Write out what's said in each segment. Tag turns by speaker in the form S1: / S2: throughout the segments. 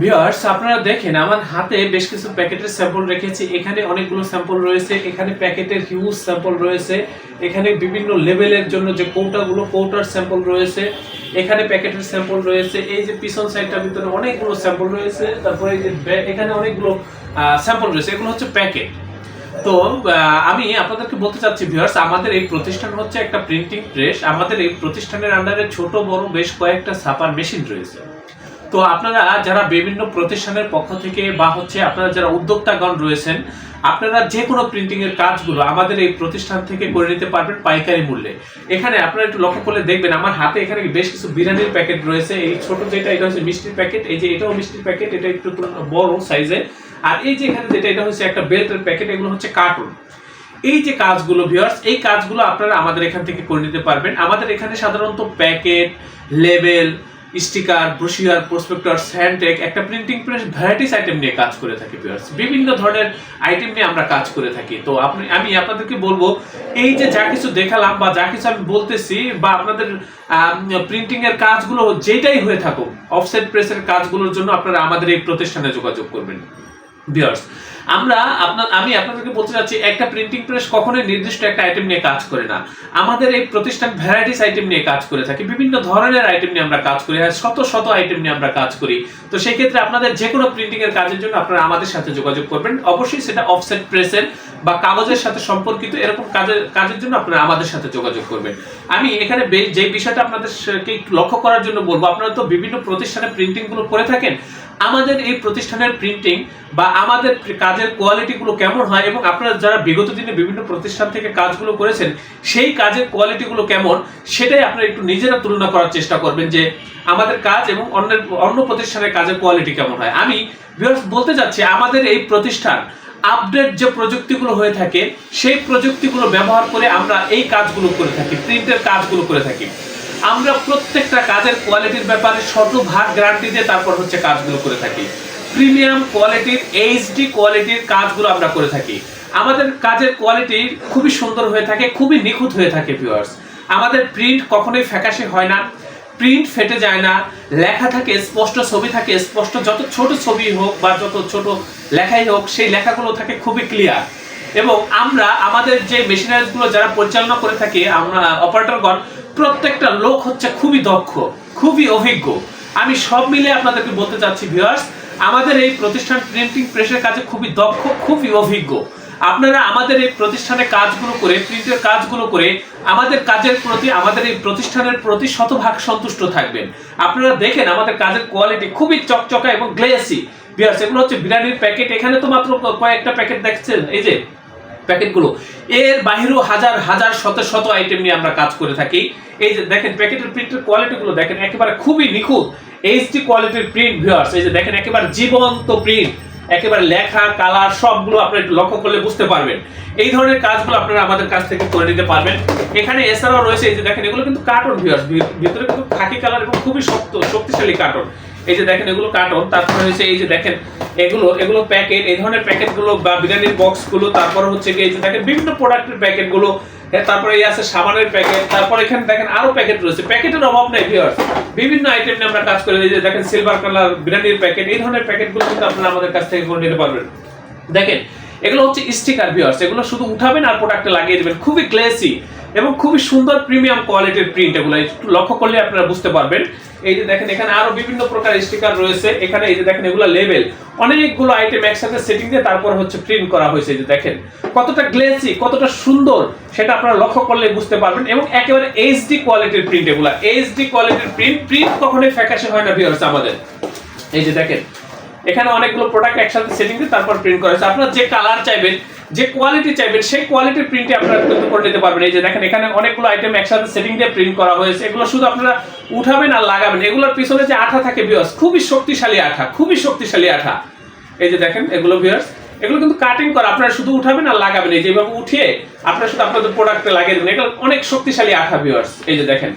S1: Viewers আপনারা দেখেন, আমার হাতে বেশ কিছু প্যাকেটের স্যাম্পল রেখেছি। এখানে অনেকগুলো স্যাম্পল রয়েছে, এখানে প্যাকেটের হিউজ স্যাম্পল রয়েছে, এখানে বিভিন্ন লেভেলের জন্য যে কৌটাগুলো, কৌটার স্যাম্পল রয়েছে, এখানে প্যাকেটের স্যাম্পল রয়েছে, এই যে পিছন সাইডটার ভিতরে অনেকগুলো স্যাম্পল রয়েছে, তারপরে এই যে এখানে অনেকগুলো স্যাম্পল রয়েছে, এগুলো হচ্ছে প্যাকেট। তো আমি আপনাদেরকে বলতে চাচ্ছি ভিউয়ার্স আমাদের এই প্রতিষ্ঠান হচ্ছে একটা প্রিন্টিং প্রেস আমাদের এই প্রতিষ্ঠানের আন্ডারে ছোট, বড় বেশ কয়েকটা ছাপার মেশিন রয়েছে। তো আপনারা যারা বিভিন্ন প্রতিষ্ঠানের পক্ষ থেকে বা হচ্ছে আপনারা যারা উদ্যোক্তাগণ রয়েছেন, আপনারা যে কোনো প্রিন্টিং এর কাজগুলো আমাদের এই প্রতিষ্ঠান থেকে করে নিতে পারবেন পাইকারি মূল্যে। এখানে আপনারা একটু লক্ষ্য করলে দেখবেন, আমার হাতে এখানে বেশ কিছু বিরিয়ানির প্যাকেট রয়েছে। এই ছোট যেটা, এটা হচ্ছে মিষ্টির প্যাকেট এই যে এটাও মিষ্টির প্যাকেট এটা একটু বড় সাইজে আর এই যে এখানে যেটা, এটা হচ্ছে একটা বেল্টের প্যাকেট এগুলো হচ্ছে কার্টুন এই যে কাজগুলো ভিউয়ার্স এই কাজগুলো আপনারা আমাদের এখান থেকে করে নিতে পারবেন। আমাদের এখানে সাধারণত packet label sticker brochure prospectus স্যান্টেক একটা প্রিন্টিং প্রেস ভ্যারাইটিস আইটেম নিয়ে কাজ করে থাকি ভিউয়ার্স বিভিন্ন ধরনের আইটেম নিয়ে আমরা কাজ করে থাকি। তো আপনি, আমি আপনাদেরকে বলব, এই যে যা কিছু দেখালাম বা যা কিছু আমি বলতেছি বা আপনাদের প্রিন্টিং এর কাজগুলো যেটাই হয়ে থাকুক অফসেট প্রেসের কাজগুলোর জন্য আপনারা আমাদের এই প্রতিষ্ঠানে যোগাযোগ করবেন। ভিউয়ার্স আমরা আপনার, আমি আপনাদেরকে বলতে চাচ্ছি, একটা প্রিন্টিং প্রেস কখনোই নির্দিষ্ট একটা আইটেম নিয়ে কাজ করে না। আমাদের এই প্রতিষ্ঠান ভ্যারাইটিস আইটেম নিয়ে কাজ করে থাকি, বিভিন্ন ধরনের আইটেম নিয়ে আমরা কাজ করি হ্যাঁ শত শত আইটেম নিয়ে আমরা কাজ করি। তো সেই ক্ষেত্রে আপনাদের যে কোনো প্রিন্টিং এর কাজের জন্য আপনারা আমাদের সাথে যোগাযোগ করবেন। অবশ্যই সেটা অফসেট প্রেসের বা কাগজের সাথে সম্পর্কিত এরকম কাজের কাজের জন্য আপনারা আমাদের সাথে যোগাযোগ করবেন। আমি এখানে যে বিষয়টা আপনাদেরকে লক্ষ্য করার জন্য বলব, আপনারা তো বিভিন্ন প্রতিষ্ঠানে প্রিন্টিংগুলো করে থাকেন। আমাদের এই প্রতিষ্ঠানের প্রিন্টিং বা আমাদের কাজের কোয়ালিটিগুলো কেমন হয় এবং আপনারা যারা বিগত দিনে বিভিন্ন প্রতিষ্ঠান থেকে কাজগুলো করেছেন, সেই কাজের কোয়ালিটিগুলো কেমন, সেটাই আপনারা একটু নিজেরা তুলনা করার চেষ্টা করবেন যে আমাদের কাজ এবং অন্যের, অন্য প্রতিষ্ঠানের কাজের কোয়ালিটি কেমন হয়। আমি বলতে চাচ্ছি, আমাদের এই প্রতিষ্ঠান আপডেট যে প্রযুক্তিগুলো হয়ে থাকে, সেই প্রযুক্তিগুলো ব্যবহার করে আমরা এই কাজগুলো করে থাকি প্রিন্টের কাজগুলো করে থাকি। আমরা প্রত্যেকটা কাজের কোয়ালিটির ব্যাপারে শতভাগ গ্যারান্টি দিয়ে তারপর হচ্ছে কাজগুলো করে থাকি। প্রিমিয়াম কোয়ালিটির এইচডি কোয়ালিটির কাজগুলো আমরা করে থাকি। আমাদের কাজের কোয়ালিটি খুবই সুন্দর হয়ে থাকে, খুবই নিখুঁত হয়ে থাকে ভিউয়ার্স আমাদের প্রিন্ট কখনোই ফ্যাকাশে হয় না প্রিন্ট ফেটে যায় না, লেখা থাকে, স্পষ্ট ছবি থাকে, স্পষ্ট যত ছোট ছবি হোক বা যত ছোট লেখাই হোক, সেই লেখাগুলো থাকে খুবই ক্লিয়ার এবং আমরা, আমাদের যে মেশিনারিজগুলো যারা পরিচালনা করে থাকি, আমরা অপারেটরগণ প্রত্যেকটা লোক হচ্ছে খুবই দক্ষ, খুবই অভিজ্ঞ। আমি সব মিলে আপনাদেরকে বলতে চাচ্ছি ভিউয়ার্স আমাদের এই প্রতিষ্ঠান প্রিন্টিং প্রেসের কাজে খুবই দক্ষ, খুবই অভিজ্ঞ। আপনারা আমাদের এই প্রতিষ্ঠানে কাজগুলো করে প্রিন্টের কাজগুলো করে, আমাদের কাজের প্রতি, আমাদের এই প্রতিষ্ঠানের প্রতি শতভাগ সন্তুষ্ট থাকবেন। আপনারা দেখেন, আমাদের কাজের কোয়ালিটি খুবই চকচকা এবং গ্লেসি বিয়ার্স এগুলো হচ্ছে বিরিয়ানির প্যাকেট এখানে তো মাত্র কয়েকটা প্যাকেট দেখছেন, এই যে প্যাকেটগুলো। এর বাহিরেও হাজার হাজার, শত শত আইটেম নিয়ে আমরা কাজ করে থাকি। এই যে দেখেন, প্যাকেটের প্রিন্টের কোয়ালিটিগুলো দেখেন, একেবারে খুবই নিখুঁত। এইচডি কোয়ালিটির প্রিন্ট ভিউয়ার্স এই যে দেখেন, একেবারে জীবন্ত প্রিন্ট একেবারে লেখা কালার সবগুলো আপনারা একটু লক্ষ্য করলে বুঝতে পারবেন। এই ধরনের কাজগুলো আপনারা আমাদের কাছ থেকে করে নিতে পারবেন। এখানে এছাড়াও রয়েছে, এই যে দেখেন, এগুলো কিন্তু কার্টন ভিউয়ার্স ভিতরে কিন্তু খাকি কালার এবং খুবই শক্ত, শক্তিশালী কার্টন এই যে দেখেন, এগুলো কার্টন তারপরে হচ্ছে এই যে দেখেন এগুলো এগুলো প্যাকেট এই ধরনের প্যাকেটগুলো বা বিরিয়ানির বক্সগুলো তারপর হচ্ছে গিয়ে যে দেখেন বিভিন্ন প্রোডাক্টের প্যাকেটগুলো হ্যাঁ, তারপরে এই আছে সাবানের প্যাকেট তারপর এখানে দেখেন আরও প্যাকেট রয়েছে। প্যাকেটের অভাব নেই ভিউয়ার্স বিভিন্ন আইটেম নিয়ে আমরা কাজ করে যে দেখেন সিলভার কালার বিরিয়ানির প্যাকেট এই ধরনের প্যাকেটগুলো কিন্তু আপনারা আমাদের কাছ থেকে নিতে পারবেন। দেখেন এগুলো হচ্ছে স্টিকার ভিউয়ার্স এগুলো শুধু উঠাবেন আর প্রোডাক্টে লাগিয়ে দেবেন। খুবই গ্লেসি এবং খুবই সুন্দর প্রিমিয়াম কোয়ালিটির প্রিন্ট এগুলো। একটু লক্ষ্য করলে আপনারা বুঝতে পারবেন। এই যে দেখেন, এখানে আরও বিভিন্ন প্রকার স্টিকার রয়েছে। এখানে এই যে দেখেন, এগুলো লেভেল অনেকগুলো আইটেম একসাথে সেটিং দিয়ে তারপর হচ্ছে প্রিন্ট করা হয়েছে। যে দেখেন, কতটা গ্লেসি কতটা সুন্দর, সেটা আপনারা লক্ষ্য করলে বুঝতে পারবেন। এবং একেবারে এইচডি কোয়ালিটির প্রিন্ট এগুলো। এইচডি কোয়ালিটির প্রিন্ট প্রিন্ট কখনোই ফ্যাকাশে হয় না ভিউয়ার্স আমাদের। এই যে দেখেন এখানে অনেকগুলো প্রোডাক্ট একসাথে সেটিং দিয়ে তারপর প্রিন্ট করা হয়েছে। আপনারা যে কালার চাইবেন, যে কোয়ালিটি চাইবেন, সেই কোয়ালিটির প্রিন্টে আপনারা কিন্তু করে নিতে পারবেন। এই যে দেখেন, এখানে অনেকগুলো আইটেম একসাথে সেটিং দিয়ে প্রিন্ট করা হয়েছে। এগুলো শুধু আপনারা উঠাবেন আর লাগাবেন। এগুলোর পিছনে যে আঠা থাকে বিয়ার্স খুবই শক্তিশালী আঠা, খুবই শক্তিশালী আঠা। এই যে দেখেন, এগুলো বিয়ার্স এগুলো কিন্তু কাটিং করা, আপনারা শুধু উঠাবেন আর লাগাবেন। এই যেভাবে উঠিয়ে আপনারা শুধু আপনাদের প্রোডাক্টে লাগিয়ে দেবেন। এগুলো অনেক শক্তিশালী আঠা বিয়ার্স এই যে দেখেন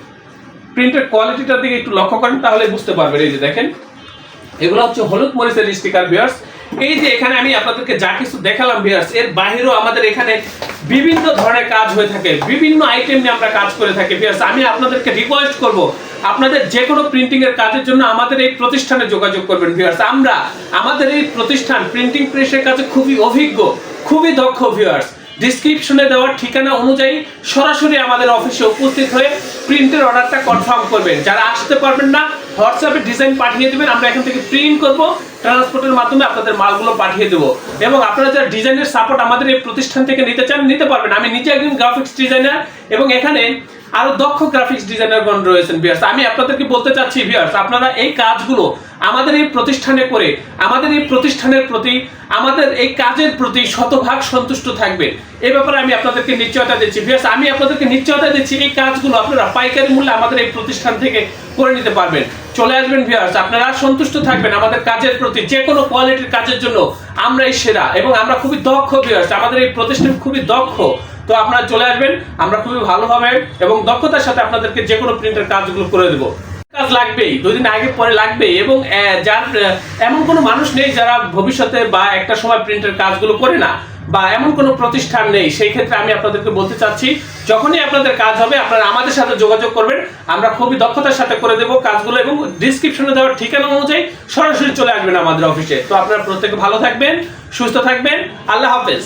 S1: প্রিন্টের কোয়ালিটিটার দিকে একটু লক্ষ্য করেন তাহলে বুঝতে পারবেন। এই যে দেখেন এগুলো হচ্ছে হলুদ মরিচের স্টিকার ভিউয়ার্স এই যে এখানে আমি আপনাদেরকে যা কিছু দেখালাম ভিউয়ার্স এর বাহিরেও আমাদের এখানে বিভিন্ন ধরনের কাজ হয়ে থাকে, বিভিন্ন আইটেম নিয়ে আমরা কাজ করে থাকি ভিউয়ার্স আমি আপনাদেরকে রিকোয়েস্ট করব, আপনাদের যে কোনো প্রিন্টিং এর কাজের জন্য আমাদের এই প্রতিষ্ঠানে যোগাযোগ করবেন ভিউয়ার্স আমরা, আমাদের এই প্রতিষ্ঠান প্রিন্টিং প্রেসের কাছে খুবই অভিজ্ঞ, খুবই দক্ষ ভিউয়ার্স ডিসক্রিপশনে দেওয়া ঠিকানা অনুযায়ী সরাসরি আমাদের অফিসে উপস্থিত হয়ে প্রিন্টের অর্ডারটা কনফার্ম করবেন। যারা আসতে পারবেন না হোয়াটসঅ্যাপে ডিজাইন পাঠিয়ে দেবেন, আমরা এখান থেকে প্রিন্ট করব ট্রান্সপোর্টের মাধ্যমে আপনাদের মালগুলো পাঠিয়ে দেবো। এবং আপনারা যারা ডিজাইনের সাপোর্ট আমাদের এই প্রতিষ্ঠান থেকে নিতে চান, নিতে পারবেন। আমি নিজে একজন গ্রাফিক্স ডিজাইনার এবং এখানে আরও দক্ষ গ্রাফিক্স ডিজাইনারগণ রয়েছেন ভিউয়ার্স আমি আপনাদেরকে বলতে চাচ্ছি ভিউয়ার্স আপনারা এই কাজগুলো আমাদের এই প্রতিষ্ঠানে করে, আমাদের এই প্রতিষ্ঠানের প্রতি, আমাদের এই কাজের প্রতি শতভাগ সন্তুষ্ট থাকবেন। এই ব্যাপারে আমি আপনাদেরকে নিশ্চয়তা দিচ্ছি ভিউয়ার্স আমি আপনাদেরকে নিশ্চয়তা দিচ্ছি, এই কাজগুলো আপনারা পাইকারি মূল্যে আমাদের এই প্রতিষ্ঠান থেকে করে নিতে পারবেন। চলে আসবেন ভিউয়ার্স আপনারা সন্তুষ্ট থাকবেন আমাদের কাজের প্রতি, যে কোনো কোয়ালিটির কাজের জন্য আমরাই সেরা এবং আমরা খুবই দক্ষ ভিউয়ার্স আমাদের এই প্রতিষ্ঠান খুবই দক্ষ। তো আপনারা চলে আসবেন, আমরা খুবই ভালোভাবে এবং দক্ষতার সাথে আপনাদেরকে যে কোনো প্রিন্টের কাজগুলো করে দেবো। কাজ লাগবেই দুই দিন আগে পরে লাগবেই এবং যার এমন কোনো মানুষ নেই যারা ভবিষ্যতে বা একটা সময় প্রিন্টের কাজগুলো করে না বা এমন কোনো প্রতিষ্ঠান নেই। সেই ক্ষেত্রে আমি আপনাদেরকে বলতে চাচ্ছি, যখনই আপনাদের কাজ হবে, আপনারা আমাদের সাথে যোগাযোগ করবেন, আমরা খুবই দক্ষতার সাথে করে দেবো কাজগুলো এবং ডিসক্রিপশনে দেওয়ার ঠিকানা অনুযায়ী সরাসরি চলে আসবেন আমাদের অফিসে তো আপনারা প্রত্যেকে ভালো থাকবেন, সুস্থ থাকবেন, আল্লাহ হাফেজ।